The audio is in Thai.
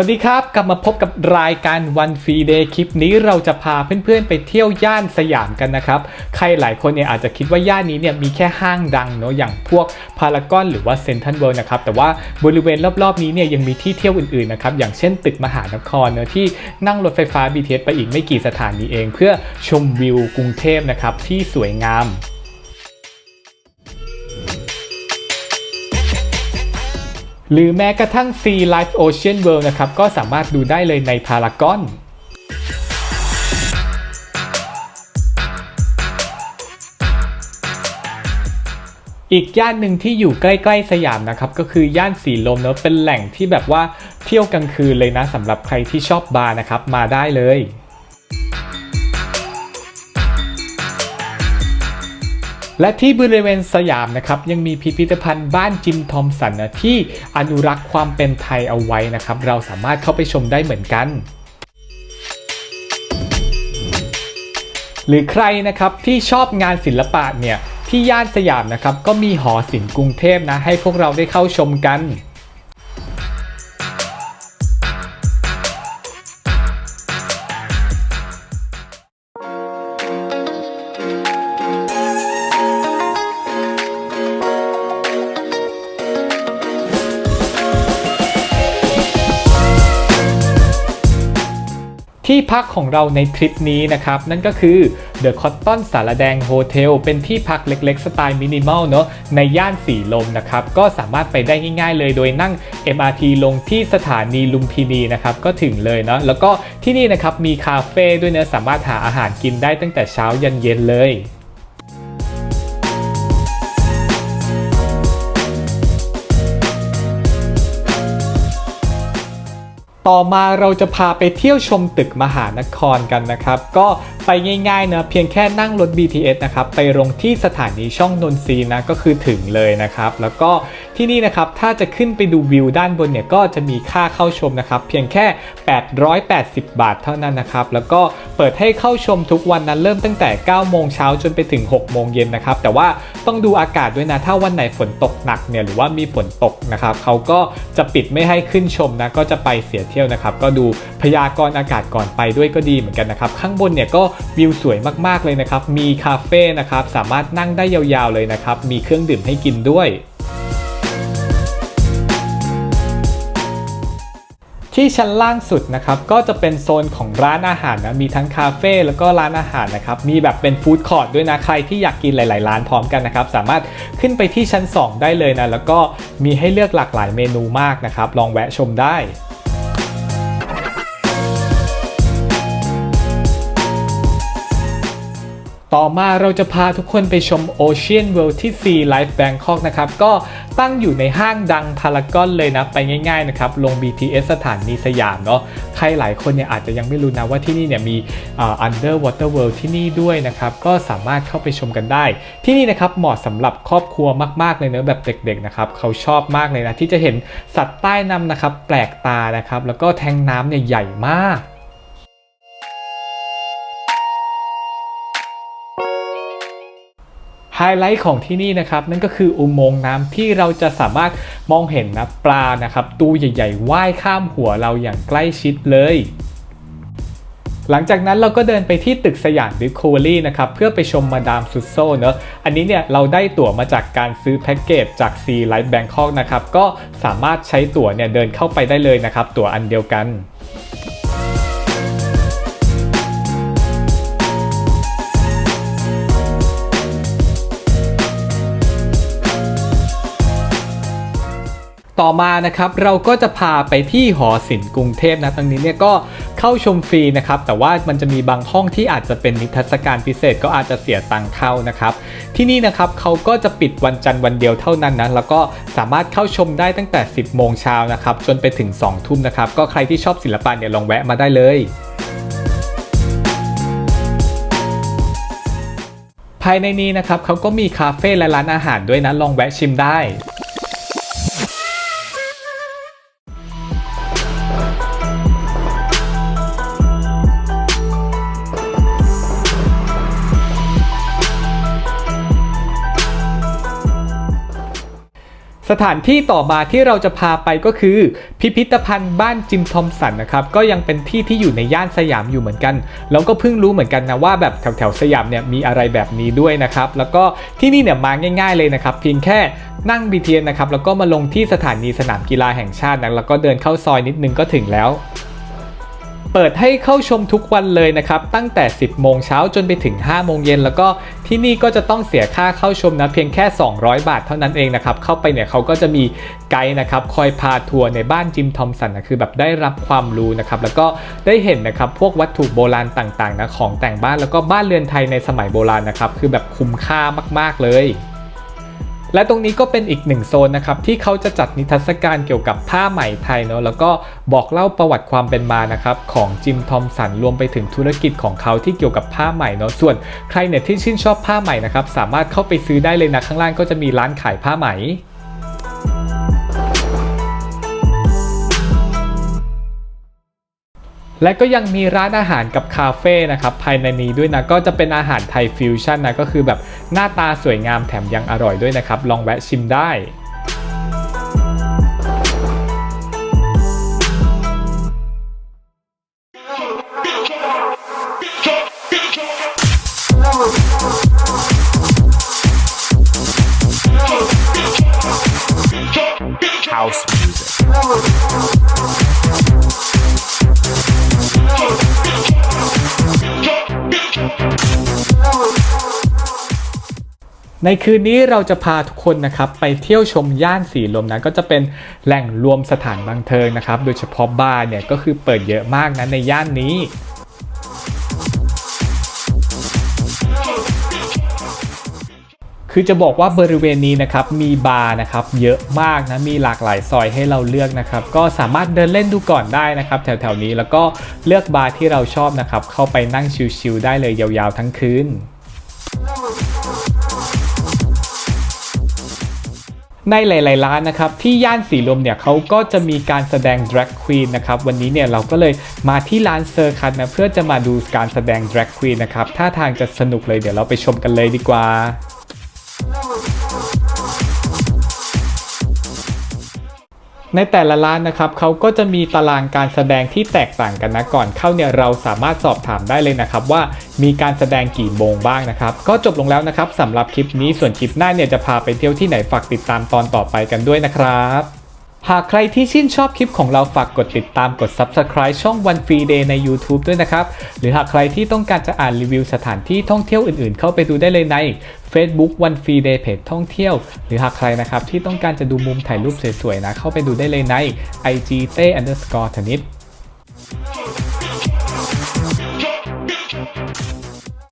วัสดีครับ กลับมาพบกับรายการวันฟรีเดย์คลิปนี้เราจะพาเพื่อนๆไปเที่ยวย่านสยามกันนะครับ ใครหลายคนเนี่ยอาจจะคิดว่าย่านนี้เนี่ยมีแค่ห้างดังเนาะอย่างพวกพารากอนหรือว่าเซ็นทรัลเวิลด์นะครับ แต่ว่าบริเวณรอบๆนี้เนี่ยยังมีที่เที่ยวอื่นๆนะครับ อย่างเช่นตึกมหานครเนาะที่นั่งรถไฟฟ้า BTS ไปอีกไม่กี่สถานีเอง เพื่อชมวิวกรุงเทพนะครับที่สวยงาม หรือแม้กระทั่ง Sea Life Ocean World นะครับ ก็สามารถดูได้เลยในพารากอนอีกย่านหนึ่งที่อยู่ใกล้ ๆ สยามนะครับก็คือย่านสีลมเนอะเป็นแหล่งที่แบบว่าเที่ยวกลางคืนเลยนะสำหรับใครที่ชอบบาร์นะครับมาได้เลย และที่บริเวณสยามนะครับยังมีพิพิธภัณฑ์บ้านจิมทอมสันนะที่อนุรักษ์ความเป็นไทยเอาไว้นะครับ เราสามารถเข้าไปชมได้เหมือนกันหรือใครนะครับที่ชอบงานศิลปะเนี่ยที่ย่านสยามนะครับก็มีหอศิลป์กรุงเทพนะให้พวกเราได้เข้าชมกัน ที่พักของเราในทริปนี้นะครับ นั่นก็คือ The Cotton สารแดงโฮเทลเป็นที่พักเล็กๆ สไตล์มินิมอลเนาะในย่านสีลมนะครับ ก็สามารถไปได้ง่ายๆเลยโดยนั่ง MRT ลงที่สถานีลุมพินีนะครับ ก็ถึงเลยเนาะแล้วก็ที่นี่นะครับมีคาเฟ่ด้วยเนะสามารถหาอาหารกินได้ตั้งแต่เช้ายันเย็นเลย ต่อมาเราจะพาไปเที่ยวชมตึกมหานครกันนะครับ ก็ไปง่ายๆนะเพียงแค่นั่งรถ BTS นะครับ ไปลงที่สถานีช่องนนทรีนะก็คือถึงเลยนะครับ แล้วก็ ที่นี่นะครับถ้าจะขึ้นไปดูวิวด้านบนเนี่ยก็จะมีค่าเข้าชมนะครับเพียงแค่ 880 บาทเท่านั้นนะครับแล้วก็เปิดให้เข้าชมทุกวันนั้นเริ่มตั้งแต่ 9 โมงเช้าจนไปถึง 6 โมงเย็นนะครับแต่ว่าต้องดูอากาศด้วยนะถ้าวันไหนฝนตกหนักเนี่ยหรือว่ามีฝนตกนะครับเขาก็จะปิดไม่ให้ขึ้นชมนะก็จะไปเสียเที่ยวนะครับก็ดูพยากรณ์อากาศก่อนไปด้วยก็ดีเหมือนกันนะครับข้างบนเนี่ยก็วิวสวยมากๆเลยนะครับมีคาเฟ่นะครับสามารถนั่งได้ยาวๆเลยนะครับมีเครื่องดื่มให้กินด้วย ที่ชั้นล่างสุดนะครับก็จะเป็นโซนของร้านอาหารนะมีทั้งคาเฟ่แล้วก็ร้านอาหารนะครับมีแบบเป็นฟู้ดคอร์ทด้วยนะใครที่อยากกินหลาย ๆ ร้านพร้อมกันนะครับสามารถขึ้นไปที่ชั้น 2 ได้เลยนะแล้วก็มีให้เลือกหลากหลายเมนูมากนะครับลองแวะชมได้ ต่อมาเราจะพาทุกคนไปชม Ocean World ที่ C Life Bangkok นะครับ ก็ตั้งอยู่ในห้างดังพารากอนเลยนะ ไปง่ายๆนะครับ ลง BTS สถานีสยามเนาะ ใครหลายคนเนี่ยอาจจะยังไม่รู้นะว่าที่นี่เนี่ยมีอ่า Underwater World ที่นี่ด้วยนะครับ ก็สามารถเข้าไปชมกันได้ ที่นี่นะครับเหมาะสำหรับครอบครัวมากๆเลยเนอะแบบเด็กๆนะครับเขาชอบมากเลยนะที่จะเห็นสัตว์ใต้น้ำนะครับแปลกตานะครับแล้วก็แทงน้ำเนี่ยใหญ่มาก ไฮไลท์ของที่นี่นะครับนั่นก็คืออุโมงค์น้ำที่เราจะสามารถมองเห็นนะปลานะครับตัวใหญ่ๆว่ายข้ามหัวเราอย่างใกล้ชิดเลยหลังจากนั้นเราก็เดินไปที่ตึกสยามดิคอเวอรี่นะครับเพื่อไปชมมาดามซุโซเนอะอันนี้เนี่ยเราได้ตั๋วมาจากการซื้อแพ็กเกจจาก Sea Life Bangkok นะครับก็สามารถใช้ตั๋วเนี่ยเดินเข้าไปได้เลยนะครับตั๋วอันเดียวกัน ต่อมานะครับเราก็จะพาไปที่หอศิลป์กรุงเทพนะตรงนี้เนี่ยก็เข้าชมฟรีนะครับแต่ว่ามันจะมีบางห้องที่อาจจะเป็นนิทรรศการพิเศษก็อาจจะเสียตังค์เข้านะครับที่นี่นะครับเขาก็จะปิดวันจันทร์วันเดียวเท่านั้นนะแล้วก็สามารถเข้าชมได้ตั้งแต่ 10 โมงเช้านะครับจนไปถึง 2 ทุ่มนะครับก็ใครที่ชอบศิลปะเนี่ยลองแวะมาได้เลยภายในนี้นะครับเขาก็มีคาเฟ่และร้านอาหารด้วยนะลองแวะชิมได้ สถานที่ต่อมาที่เราจะพาไปก็คือ พิพิธภัณฑ์บ้านจิมทอมสันนะครับก็ยังเป็นที่ที่อยู่ในย่านสยามอยู่เหมือนกันแล้วก็เพิ่งรู้เหมือนกันนะว่าแบบแถวแถวๆสยามเนี่ยมีอะไรแบบนี้ด้วยนะครับแล้วก็ที่นี่เนี่ยมาง่าย ๆเลยนะครับเพียงแค่นั่ง BTS นะครับแล้วก็มาลงที่สถานีสนามกีฬาแห่งชาตินะแล้วก็เดินเข้าซอยนิดนึงก็ถึงแล้ว เปิดให้เข้าชมทุกวันเลยนะครับ ตั้งแต่ 10 โมงเช้าจนไปถึง 5 โมงเย็น แล้วก็ที่นี่ก็จะต้องเสียค่าเข้าชมนะเพียงแค่ 200 บาทเท่านั้นเองนะครับ เข้าไปเนี่ยเขาก็จะมีไกด์นะครับ คอยพาทัวร์ในบ้านจิมทอมสันนะคือแบบได้รับความรู้นะครับ แล้วก็ได้เห็นนะครับ พวกวัตถุโบราณต่างๆนะของแต่งบ้านแล้วก็บ้านเรือนไทยในสมัยโบราณนะครับ คือแบบคุ้มค่ามาก ๆเลย และตรงนี้ก็เป็นอีกหนึ่งโซนนะครับที่เขาจะจัดนิทรรศการเกี่ยวกับผ้าไหมไทยเนาะแล้วก็บอกเล่าประวัติความเป็นมานะครับของจิมทอมสันรวมไปถึงธุรกิจของเขาที่เกี่ยวกับผ้าไหมเนาะส่วนใครเนี่ยที่ชื่นชอบผ้าไหมนะครับสามารถเข้าไปซื้อได้เลยนะข้างล่างก็จะมีร้านขายผ้าไหม และก็ยังมีร้านอาหารกับคาเฟ่นะครับภายในนี้ด้วยนะก็จะเป็นอาหารไทยฟิวชั่นนะก็คือแบบหน้าตาสวยงามแถมยังอร่อยด้วยนะครับลองแวะชิมได้ ในคืนนี้เราจะพาทุกคนนะครับไปเที่ยวชมย่านสีลมนะก็จะเป็นแหล่งรวมสถานบันเทิงนะครับ โดยเฉพาะบาร์เนี่ยก็คือเปิดเยอะมากนะในย่านนี้ คือจะบอกว่าบริเวณนี้นะครับมีบาร์นะครับเยอะมากนะมีหลากหลายซอยให้เราเลือกนะครับ ก็สามารถเดินเล่นดูก่อนได้นะครับ แถวๆนี้แล้วก็เลือกบาร์ที่เราชอบนะครับเข้าไปนั่งชิลๆได้เลยยาวๆทั้งคืน ในหลาย ๆ ร้านนะครับที่ย่านสีลมเนี่ยเขาก็จะมีการแสดง drag queen นะครับวันนี้เนี่ยเราก็เลยมาที่ร้านเซอร์คัตนะเพื่อจะมาดูการแสดง drag queen นะครับท่าทางจะสนุกเลยเดี๋ยวเราไปชมกันเลยดีกว่า ในแต่ละร้านนะครับเขาก็จะมีตารางการแสดงที่แตกต่างกันนะก่อนเข้าเนี่ยเราสามารถสอบถามได้เลยนะครับว่ามีการแสดงกี่โมงบ้างนะครับ ก็จบลงแล้วนะครับสำหรับคลิปนี้ส่วนคลิปหน้าเนี่ยจะพาไปเที่ยวที่ไหนฝากติดตามตอนต่อไปกันด้วยนะครับ หากใครที่ชื่นชอบคลิปของเราฝากกดติดตามกด Subscribe ช่องวันฟรีเดย์ใน YouTube ด้วยนะครับ หรือหากใครที่ต้องการจะอ่านรีวิวสถานที่ท่องเที่ยวอื่นๆ เข้าไปดูได้เลยใน Facebook วันฟรีเดย์เพจท่องเที่ยว หรือหากใครนะครับที่ต้องการจะดูมุมถ่ายรูปสวยๆนะเข้าไปดูได้เลยใน IG เต้ underscore ธนิต